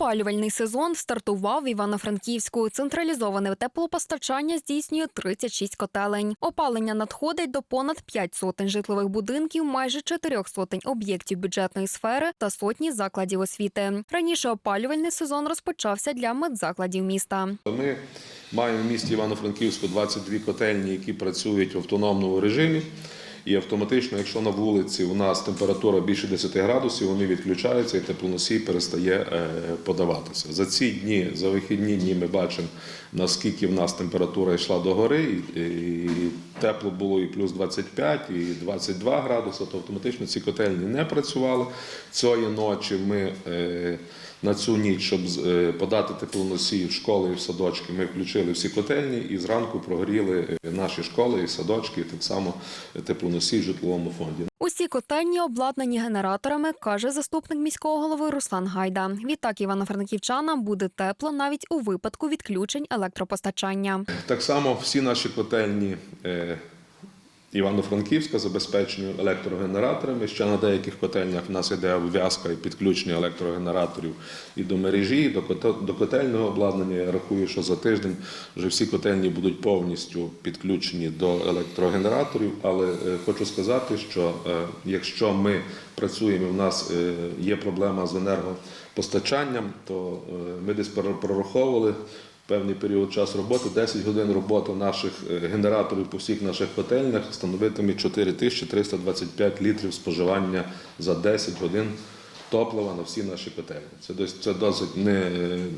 Опалювальний сезон стартував в Івано-Франківську. Централізоване теплопостачання здійснює 36 котелень. Опалення надходить до понад 5 сотень житлових будинків, майже 4 сотень об'єктів бюджетної сфери та сотні закладів освіти. Раніше опалювальний сезон розпочався для медзакладів міста. Ми маємо в місті Івано-Франківську 22 котельні, які працюють в автономному режимі. І автоматично, якщо на вулиці у нас температура більше 10 градусів, вони відключаються і теплоносій перестає е, подаватися. За ці дні, за вихідні дні, ми бачимо, наскільки в нас температура йшла до гори, і, і тепло було і плюс 25, і 22 градуси, то автоматично ці котельні не працювали. Цієї ночі ми е, на цю ніч, щоб е, подати теплоносії в школи і в садочки, ми включили всі котельні і зранку прогоріли е, наші школи і садочки, і так само теплоносії в житловому фонді. Усі котельні обладнані генераторами, каже заступник міського голови Руслан Гайда. Відтак івано-франківчанам буде тепло навіть у випадку відключень електропостачання. Так само всі наші котельні Івано-Франківська забезпечені електрогенераторами. Ще на деяких котельнях в нас іде обв'язка і підключення електрогенераторів і до мережі, і до коте- котельного обладнання. Я рахую, що за тиждень вже всі котельні будуть повністю підключені до електрогенераторів. Але е, хочу сказати, що е, якщо ми працюємо, і в нас е, є проблема з енергопостачанням, то ми десь прораховували певний період часу роботи, 10 годин роботи наших е, генераторів по всіх наших котельнях становитиме 4325 літрів споживання за 10 годин топлива на всі наші котельні. Це досить, це досить не,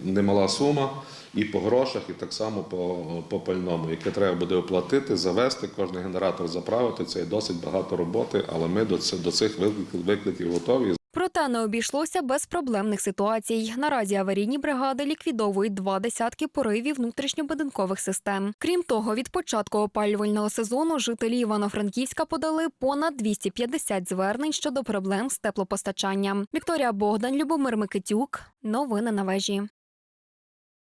немала сума і по грошах, і так само по, по пальному, яке треба буде оплатити, завести, кожен генератор заправити. Це досить багато роботи, але ми до, до цих викликів готові. Проте не обійшлося без проблемних ситуацій. Наразі аварійні бригади ліквідовують два десятки поривів внутрішньобудинкових систем. Крім того, від початку опалювального сезону жителі Івано-Франківська подали понад 250 звернень щодо проблем з теплопостачанням. Вікторія Богдан, Любомир Микитюк. Новини на вежі.